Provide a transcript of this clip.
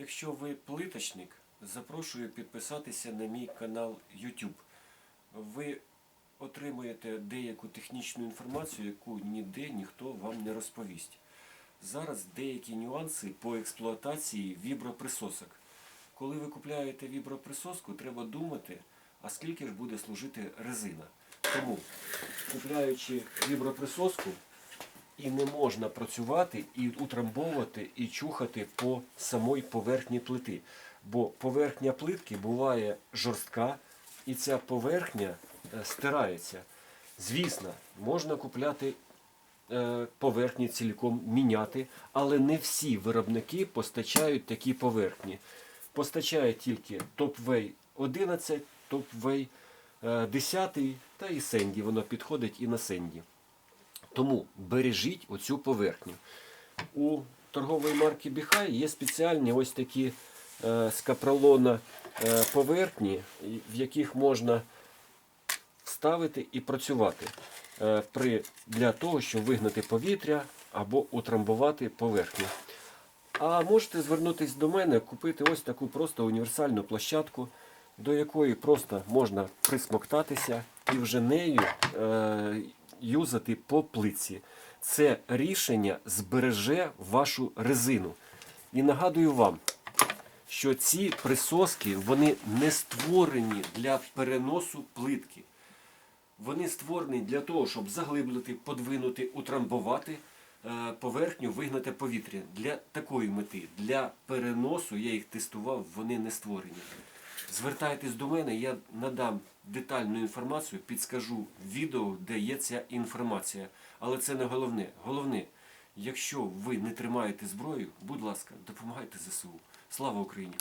Якщо ви плиточник, запрошую підписатися на мій канал YouTube. Ви отримуєте деяку технічну інформацію, яку ніде ніхто вам не розповість. Зараз деякі нюанси по експлуатації віброприсосок. Коли ви купляєте віброприсоску, треба думати, а скільки ж буде служити резина. Тому, купляючи віброприсоску, і не можна працювати і утрамбовувати і чухати по самої поверхні плити. Бо поверхня плитки буває жорстка, і ця поверхня е, стирається. Звісно, можна купляти е, поверхні цілком міняти, але не всі виробники постачають такі поверхні. Постачає тільки Topway 11, Topway е, 10 та і Сенді. Воно підходить і на Сенді. Тому бережіть оцю поверхню. У торгової марки Біхай є спеціальні ось такі е, з капролона е, поверхні, в яких можна вставити і працювати е, при, для того, щоб вигнати повітря або утрамбувати поверхню. А можете звернутися до мене, купити ось таку просто універсальну площадку, до якої просто можна присмоктатися і вже нею е, юзати по плитці. Це рішення збереже вашу резину. І нагадую вам, що ці присоски вони не створені для переносу плитки. Вони створені для того, щоб заглиблити, подвинути, утрамбувати е, поверхню, вигнати повітря. Для такої мети, для переносу, я їх тестував, вони не створені. Звертайтесь до мене, я надам детальну інформацію, підскажу відео, де є ця інформація. Але це не головне. Головне, якщо ви не тримаєте зброю, будь ласка, допомагайте ЗСУ. Слава Україні!